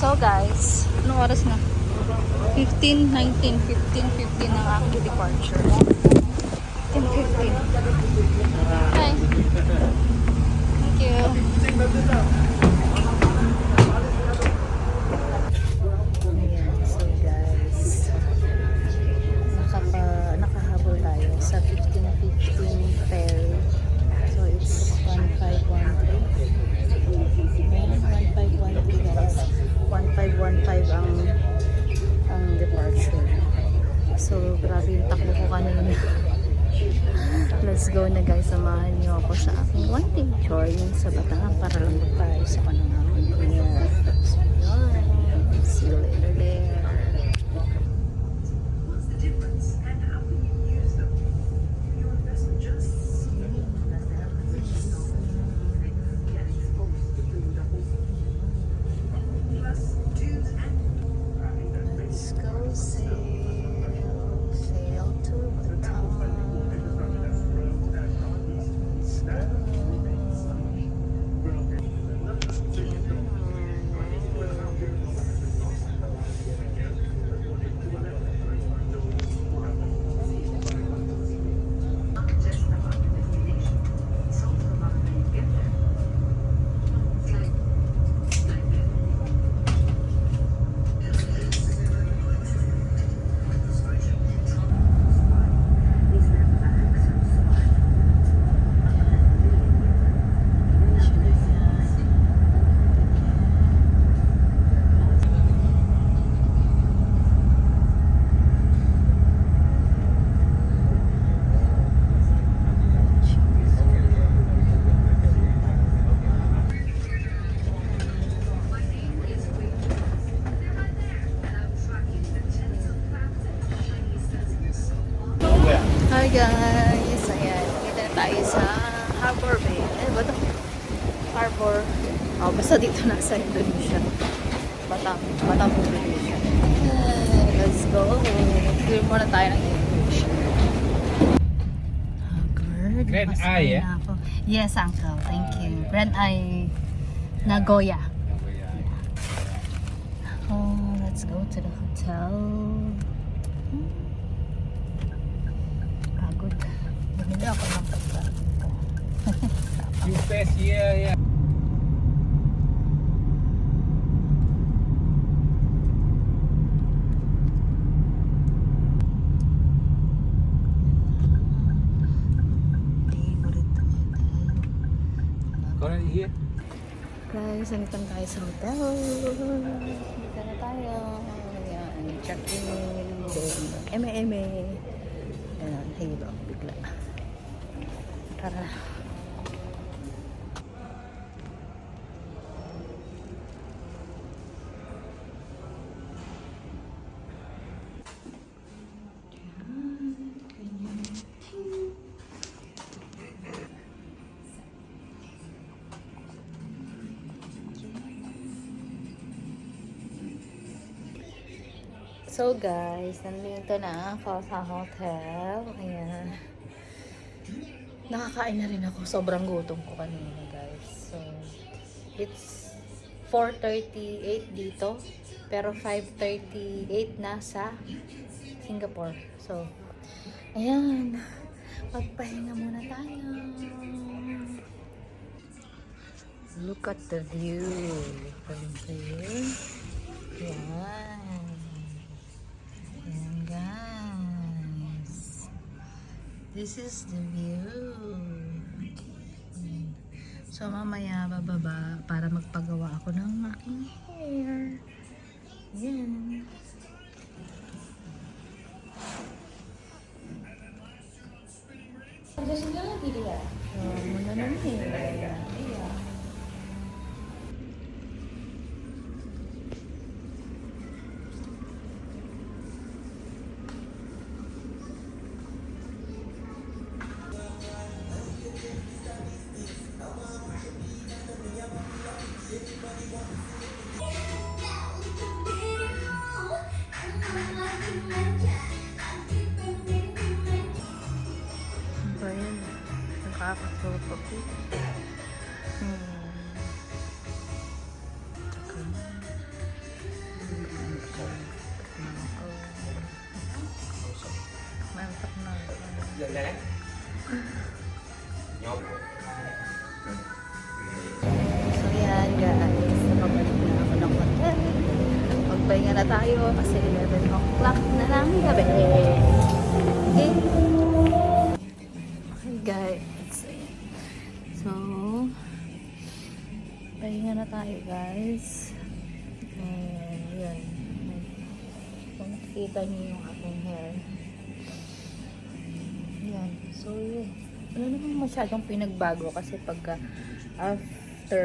So guys, anong oras na? 15, 19, 15, 15 ang aking departure. 15, 15. Hi. Thank you. Go na guys. Samahan niyo ako sa aking one day journey sa Batangas para lang magpaayos ako ng aking sa Harbor Bay. Ano ba ito? Harbor. Oh, basta dito na sa Indonesia. Batang, Batang Indonesia. Ayan, let's go. Clear muna tayo ng Indonesia. Haggard. Grand Mas Eye, ako. Yes, uncle. Thank you. Grand Eye Nagoya. Oh, let's go to the hotel. Hmm. Pagod. Bumili ako ng. Here, yeah. Here. Guys, nandito na tayo sa hotel. Dito na tayo. Ayan, check-in. Eme-eme. Ayan, hilo. Bigla. Tara. So guys, nandito na ako sa hotel. Ayan. Nakakain na rin ako. Sobrang gutom ko kanina guys. So, it's 4.38 dito. Pero 5.38 na sa Singapore. So, ayan. Magpahinga muna tayo. Look at the view. From here. Yan. Yan guys. This is the view. So mamaya bababa para magpagawa ako ng aking hair. Yan. Oh, muna na eh. So yan guys, nakabalik na ako ng hotel. Magpahinga na tayo kasi 11 o'clock na lang gabi. Okay? Okay guys. Pahinga na tayo guys. And yun. Kung nakikita niyo yung aking hair. Yan. So, yun. Wala namang masyadong pinagbago kasi pagka after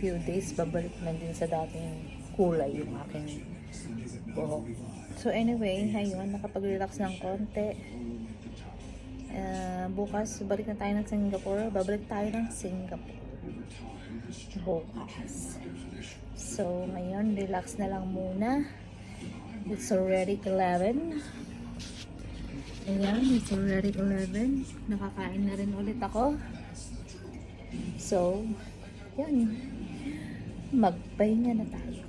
few days, babalik na din sa dating kulay yung aking buhok. So anyway, ayun, nakapag-relax ng konti. Uh, bukas, balik na tayo ng Singapore. Babalik tayo ng Singapore. Bukas. So, ngayon, relax na lang muna. It's already 11. Ayan, it's already 11. Nakakain na rin ulit ako. So, yan. Magpahinga na tayo.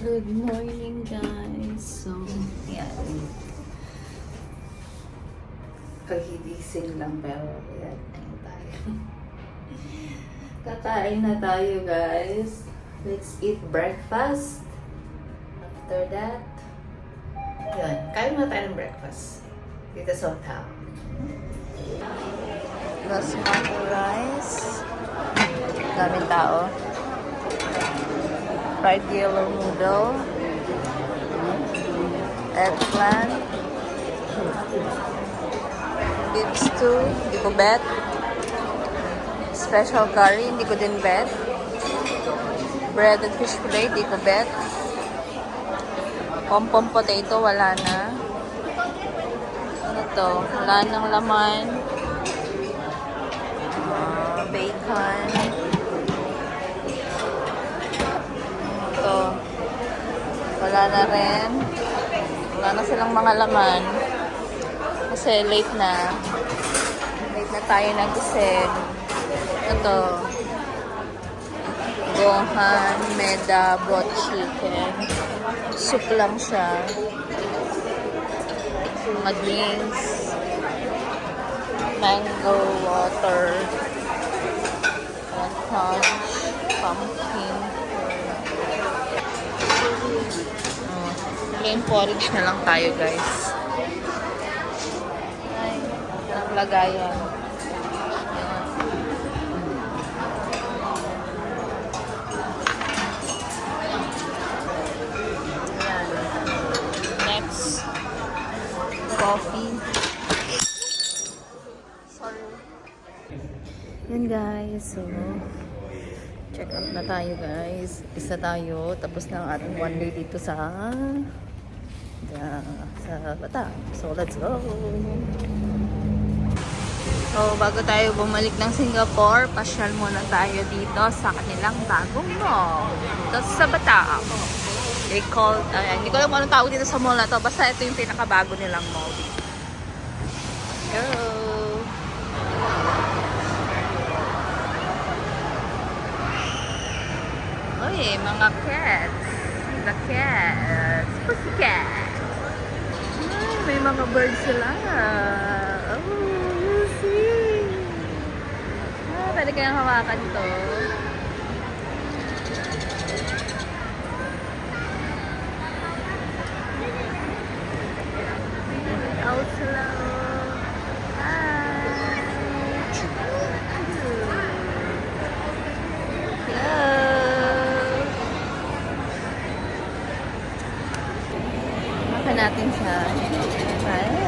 Good morning, guys. So, yan. Kagigising lang pero yan. Kakain na tayo, guys. Let's eat breakfast. After that, yun, kain na tayo ng breakfast. Dito sa hotel. Basmati rice. Daming tao. Fried yellow noodle. Eggplant. Beef stew. Hindi ko bet. Special curry. Hindi ko din bet. Breaded fish fillet. Hindi ko bet. Pompom potato, wala na. Ano to? Wala nang laman. Ah, bacon. Ito. Wala na rin. Wala na silang mga laman. Kasi late na. Late na tayo nagising. Ito. Gohan, meda, broth chicken. Soup lang siya. Mga drinks. Mango water. One punch. Pumpkin. Oh, plain porridge na lang tayo, guys. Ay, ang lagayan. Ayan. Ayan. Next, coffee. Sorry. Yun guys, so check out na tayo guys. Isa tayo, tapos na ang ating one day dito sa sa, sa Bata. So let's go! So, bago tayo bumalik ng Singapore, pasyal muna tayo dito sa kanilang bagong mall. Dito sa Bataan. They call, uh, hindi ko alam kung anong tawag dito sa mall na to. Basta ito yung pinakabago nilang mall dito. Go! Uy, mga cats. The cats. Pussycat. Ay, may mga birds sila. Oh, you see. Ah, pwede kayang hawakan to. Out sila. oh. Hi. Hello. Makan natin siya. Bye.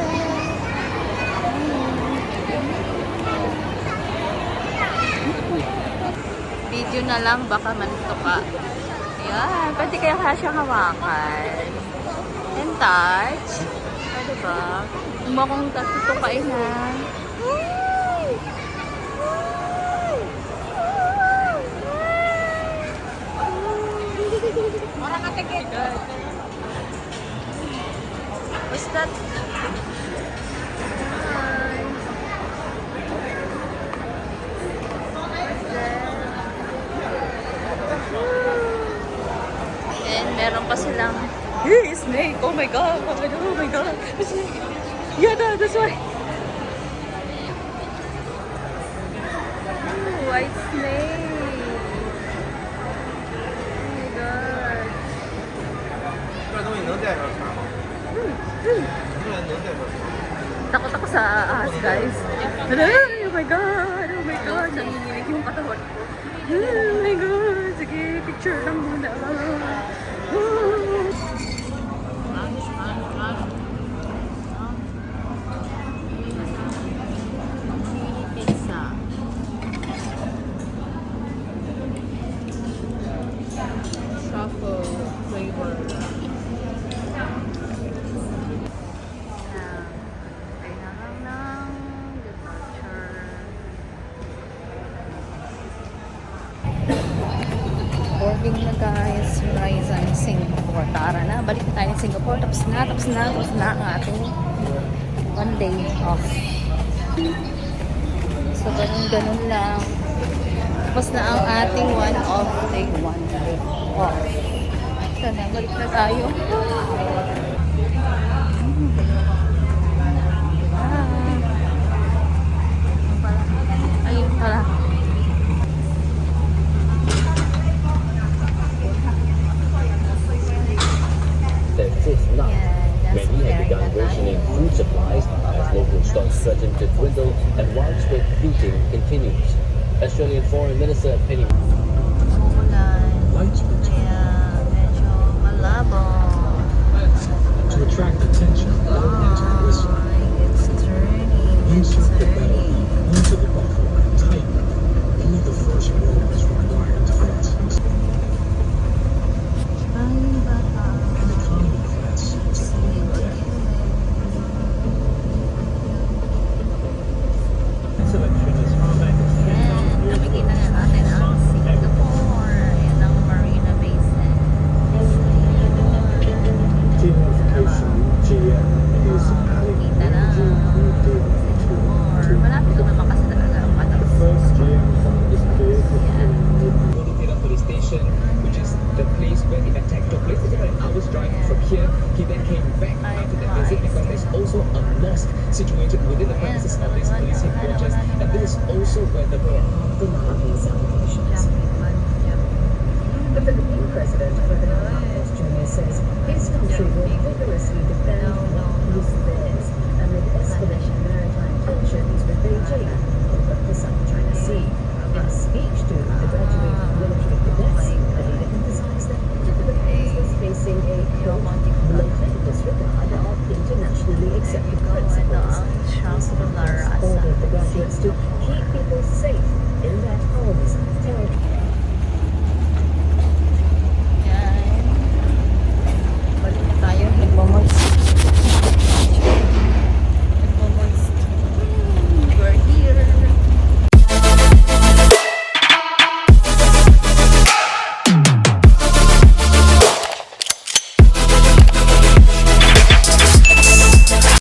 Video na lang, baka mantuka. Ayan, pwede kaya kaya siya hawakan. And touch. Pwede ba? Huwag mo akong tutukain ha. Orang katikit. What's that? that? And meron pa silang Hey, snake! Oh my god! Oh my god! Oh my god! Yeah, that, that's why. Ooh, white snake. Oh my god. 这东西能代表啥吗？这能代表啥？ Takot ako sa ahas, guys. Ay, oh my God! Oh my God! Nanginginig yung katawan ko. Oh my God! Sige, picture lang muna. Singapore. Tapos na, tapos na, tapos na ang ating one day off. So, ganun-ganun lang. Tapos na ang ating one off day. One day off. So, na, balik na tayo. Ah. Ayun pala. or of penny President Ferdinand Marcos Jr. says his country will vigorously defend what is interests amid escalating maritime tensions with Beijing over the South China Sea.